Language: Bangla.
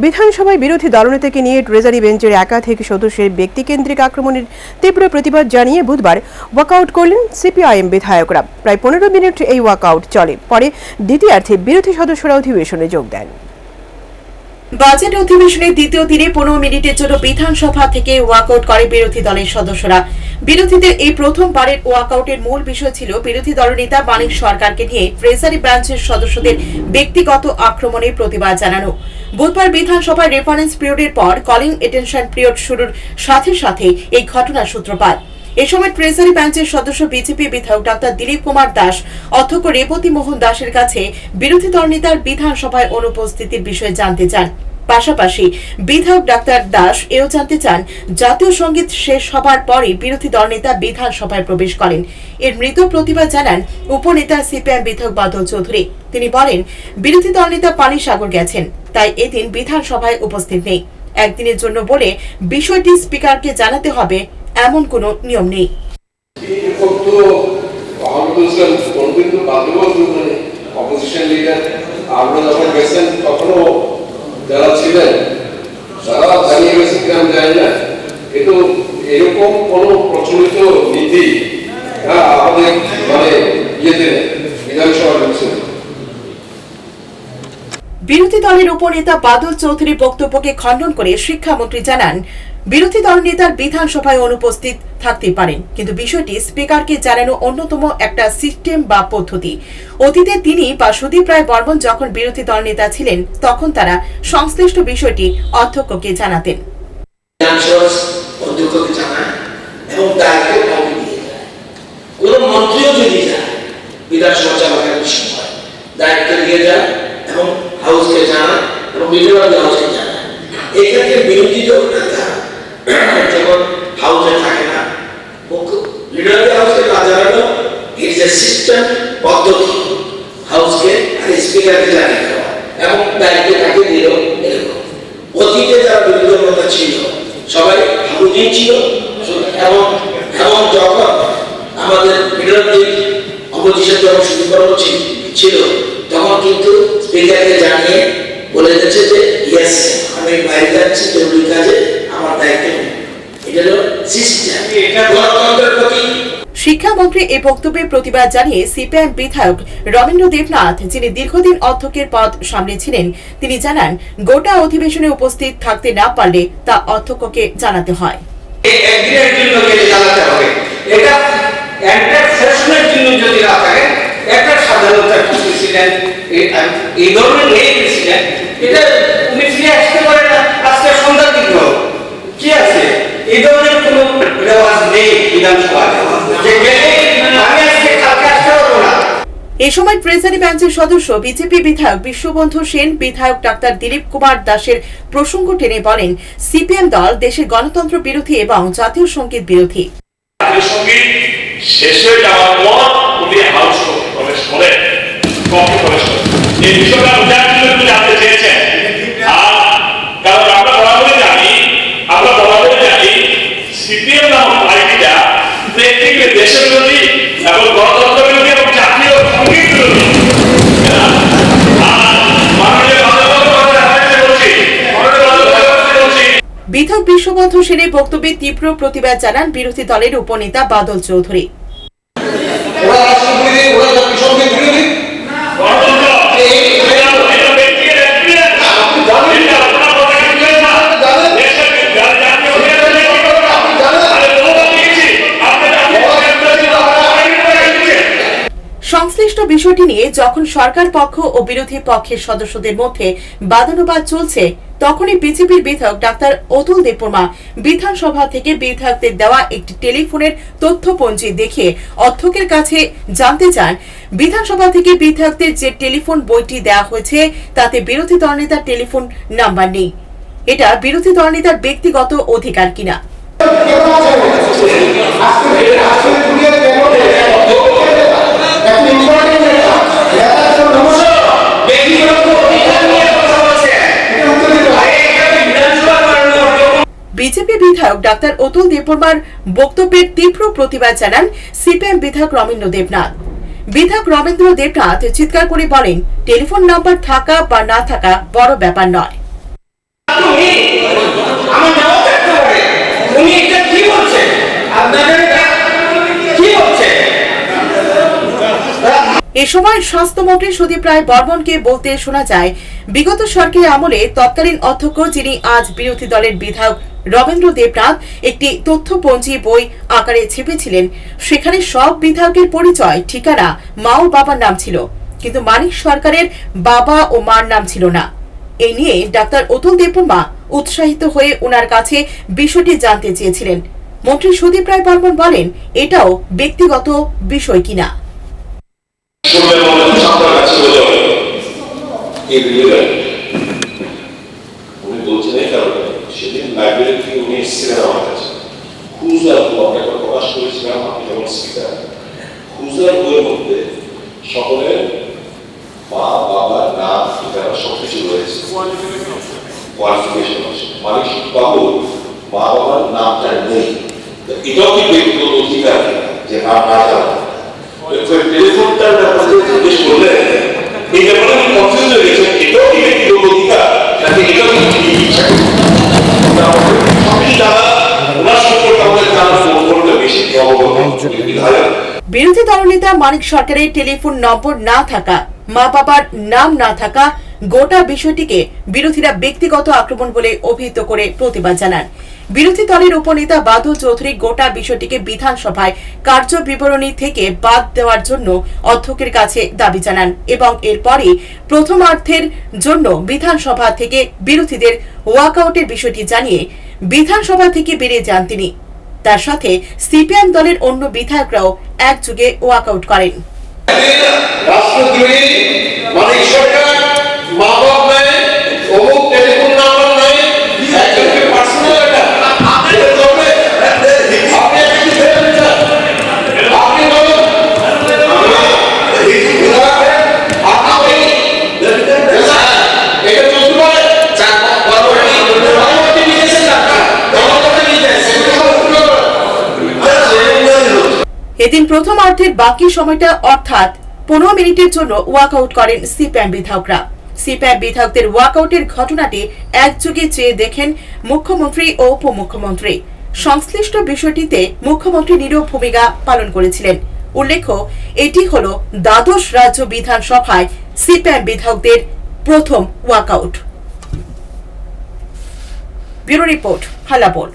বিধানসভায় বিরোধী দলনেতাকে নিয়ে ট্রেজারি বেঞ্চের একাধিক সদস্যের ব্যক্তিকেন্দ্রিক আক্রমণের তীব্র প্রতিবাদ জানিয়ে বুধবার ওয়াকআউট করলেন সিপিআইএম বিধায়করা। প্রায় পনেরো মিনিট এই ওয়াকআউট চলে। পরে দ্বিতীয়ার্ধে বিরোধী সদস্যরা অধিবেশনে যোগ দেন। বাজেট অধিবেশনের দ্বিতীয় দিনে পনেরো মিনিটের জন্য বিধানসভা থেকে ওয়াকআউট করে বিরোধী দলের সদস্যরা। বিরোধীদের এই প্রথমবারের ওয়াকআউটের মূল বিষয় ছিল বিরোধী দলনেতা মানিক সরকারকে নিয়ে ট্রেজারি ব্রাঞ্চের সদস্যদের ব্যক্তিগত আক্রমণের প্রতিবাদ জানানো। বুধবার বিধানসভার রেফারেন্স পিরিয়ডের পর কলিং এটেনশন পিরিয়ড শুরুর সাথে সাথে এই ঘটনার সূত্রপাত। এ সময় ট্রেজারি ব্রাঞ্চের সদস্য বিজেপি বিধায়ক ডাক্তার দিলীপ কুমার দাস, অধ্যক্ষ রেবতী মোহন দাসের কাছে বিরোধী দলনেতার বিধানসভায় অনুপস্থিতির বিষয়ে জানতে চান। পাশাপাশি বিধায়ক ডাক্তার দাস এও জানতে চান, জাতীয় সংগীত শেষ হবার পরই বিরোধী দলনেতা বিধানসভায় প্রবেশ করেন। এর মৃত প্রতিবাদ জানান উপনেতা সিপিএম বিধায়ক বাদল চৌধুরী। তিনি বলেন, বিরোধী দলনেতা পানি সাগর গেছেন, তাই এদিন বিধানসভায় উপস্থিত নেই। একদিনের জন্য বলে বিষয়টি স্পিকারকে জানাতে হবে, এমন কোনো নিয়ম নেই। আমরা যখন গেছেন তখনও যারা ছিলেন তারা জানিয়ে গেছেন কি আমি জানি না কিন্তু এরকম কোনো প্রচলিত নীতি হ্যাঁ আমাদের মানে ইয়েতে নেই, বিধানসভা রয়েছে বিরোধী দলের উপনেতা বাদল চৌধুরীর বক্তব্যকে খণ্ডন করে শিক্ষামন্ত্রী জানান, বিরোধী দল নেতার বিধানসভায় অনুপস্থিত থাকতে পারেন, কিন্তু বিষয়টি স্পিকারকে জানানো অন্যতম একটা সিস্টেম বা পদ্ধতি। অতীতে তিনি বা সুদীপ রায় বর্মন যখন বিরোধী দল নেতা ছিলেন, তখন তারা সংশ্লিষ্ট বিষয়টি অধ্যক্ষকে জানাতেন। এবং এবং হাউসকে জানায় এবং লিডার হাউসকে জানায় এক্ষেত্রে বিরোধী দল নেতা যখন হাউসে থাকে না। লিডার হাউসকে না জানানো ইটস এ সিস্টেম পদ্ধতি। হাউসকে স্পিকারকে জানিয়ে দেওয়া এবং দায়িত্ব কাকে দিল অতীতে যারা বিরোধী নেতা ছিল, সবাই হাউজিং ছিল। এবং এবং যখন আমাদের বিরোধী অপোজিশন যখন শুরু করা ছিল- ছিল, তখন কিন্তু স্পিকারকে জানিয়ে বলে দিচ্ছে যে ইয়েস আমি বাইরে যাচ্ছি জরুরি কাজে আমার দায়িত্ব এটা হলো সিস্টেম এটা গণতন্ত্রের প্রতি শিক্ষামন্ত্রী এই বক্তব্যের প্রতিবাদ জানিয়ে সিপিআইএম বিধায়ক রবীন্দ্র দেবনাথ যিনি দীর্ঘদিন অধ্যক্ষের পদ সামলেছিলেন তিনি জানান গোটা অধিবেশনে উপস্থিত থাকতে না পারলে তা অধ্যক্ষকে জানাতে হয়। এটা একটা সেশনের জন্য যদি না থাকে একটা সাধারণত একটা প্রেসিডেন্ট এই ধরনের নেই প্রেসিডেন্ট এটা উনি ফিরে আসতে পারে না আজকে সন্ধ্যার দিকে। কি আছে? এই ধরনের কোনো রেওয়াজ নেই বিধানসভায়। যে গেলে আমি আজকে কালকে আসতে পারব না। এ সময় ট্রেজারি ব্রাঞ্চের সদস্য বিজেপি বিধায়ক বিশ্ববন্ধু সেন বিধায়ক ডাক্তার দিলীপ কুমার দাসের প্রসঙ্গ টেনে বলেন সিপিএম দল দেশের গণতন্ত্র বিরোধী এবং জাতীয় সংগীত বিরোধী। শেষ হয়ে যাওয়ার পর উনি হাউস প্রবেশ করেন কক্ষে প্রবেশ করেন এই বিষয়টা বোঝার জন্য উনি জানতে চেয়েছেন। আর কারণ আমরা বরাবরই জানি আমরা বরাবরই জানি সিপিএম নামক পার্টিটা ব্যক্তিকে দেশের বিরোধী এবং গণতন্ত্র বিরোধী এবং জাতীয় সংগীত বিরোধী। আর মাননীয় প্রধানমন্ত্রী বলছি মাননীয় প্রধানমন্ত্রী বলছি। বিধায়ক বিশ্ববন্ধু সেনের বক্তব্যে তীব্র প্রতিবাদ জানান বিরোধী দলের উপনেতা বাদল চৌধুরী। বিষয়টি নিয়ে যখন সরকার পক্ষ ও বিরোধী পক্ষের সদস্যদের মধ্যে বাদানুবাদ চলছে, তখনই বিজেপির বিধায়ক ডাক্তার অতুল দেববর্মা বিধানসভা থেকে বিধায়কদের দেওয়া একটি টেলিফোনের তথ্যপঞ্জি দেখে অধ্যক্ষের কাছে জানতে চান, বিধানসভা থেকে বিধায়কদের যে টেলিফোন বইটি দেওয়া হয়েছে, তাতে বিরোধী দলনেতার টেলিফোন নাম্বার নেই। এটা বিরোধী দলনেতার ব্যক্তিগত অধিকার কিনা? বিধায়ক ডাক্তার অতুল দেববর্মার বক্তব্যের তীব্র প্রতিবাদ জানান সিপিএম বিধায়ক রমেন্দ্র দেবনাথ। বিধায়ক রমেন্দ্র দেবনাথ চিৎকার করে বলেন টেলিফোন নাম্বার থাকা বা না থাকা বড় ব্যাপার নয়। এ সময় স্বাস্থ্যমন্ত্রী সুদীপ রায় বর্মনকে বলতে শোনা যায় বিগত সরকারের আমলে তৎকালীন অধ্যক্ষ যিনি আজ বিরোধী দলের বিধায়ক রবীন্দ্র দেবনাথ একটি তথ্যপঞ্জি বই আকারে ছেপেছিলেন। সেখানে সব বিধায়কের পরিচয়, ঠিকানা, মা ও বাবার নাম ছিল। কিন্তু মানিক সরকারের বাবা ও মার নাম ছিল না। এই নিয়ে ডাক্তার অতুল দেববর্মা উৎসাহিত হয়ে ওনার কাছে বিষয়টি জানতে চেয়েছিলেন। মন্ত্রী সুদীপ রায় বর্মন বলেন, এটাও ব্যক্তিগত বিষয় কিনা। এই সেদিন লাইব্রেরি থেকে উনি এসেছিলেন আমার কাছে খুঁজার আমরা একটা প্রকাশ করেছিলাম আপনি যেমন স্পিকার খুঁজার বইয়ের মধ্যে সকলের মা বাবার নাম ঠিকানা সব কিছু রয়েছে কোয়ালিফিকেশন আছে মালিক বাবু মা বাবার নামটা নেই এটাও কি ব্যক্তিগত অধিকার যে নাম না জানা টেলিফোনটার ব্যাপারে জিজ্ঞেস করলে এই ব্যাপারে আমি বিধায়ক বিরোধী দলনেতা মানিক সরকারের টেলিফোন নম্বর না থাকা, মা বাবার নাম না থাকা গোটা বিষয়টিকে বিরোধীরা ব্যক্তিগত আক্রমণ বলে অভিহিত করে প্রতিবাদ জানান। বিরোধী দলের উপনেতা বাদল চৌধুরী গোটা বিষয়টিকে বিধানসভায় কার্য বিবরণী থেকে বাদ দেওয়ার জন্য অধ্যক্ষের কাছে দাবি জানান এবং এরপরই প্রথমার্ধের জন্য বিধানসভা থেকে বিরোধীদের ওয়াকআউটের বিষয়টি জানিয়ে বিধানসভা থেকে বেরিয়ে যান তিনি। তার সাথে সিপিএম দলের অন্য বিধায়করাও একযোগে ওয়াকআউট করেন। রাষ্ট্রদ্রোহী মানিক এদিন প্রথমার্ধের বাকি সময়টা অর্থাৎ পনেরো মিনিটের জন্য ওয়াকআউট করেন সিপিএম বিধায়করা। সিপিএম বিধায়কদের ওয়াকআউটের ঘটনাটি একযোগে চেয়ে দেখেন মুখ্যমন্ত্রী ও উপমুখ্যমন্ত্রী। সংশ্লিষ্ট বিষয়টিতে মুখ্যমন্ত্রী নীরব ভূমিকা পালন করেছিলেন। উল্লেখ্য, এটি হল দ্বাদশ রাজ্য বিধানসভায় সিপিএম বিধায়কদের প্রথম ওয়াকআউট। Bureau report, হালাবোল।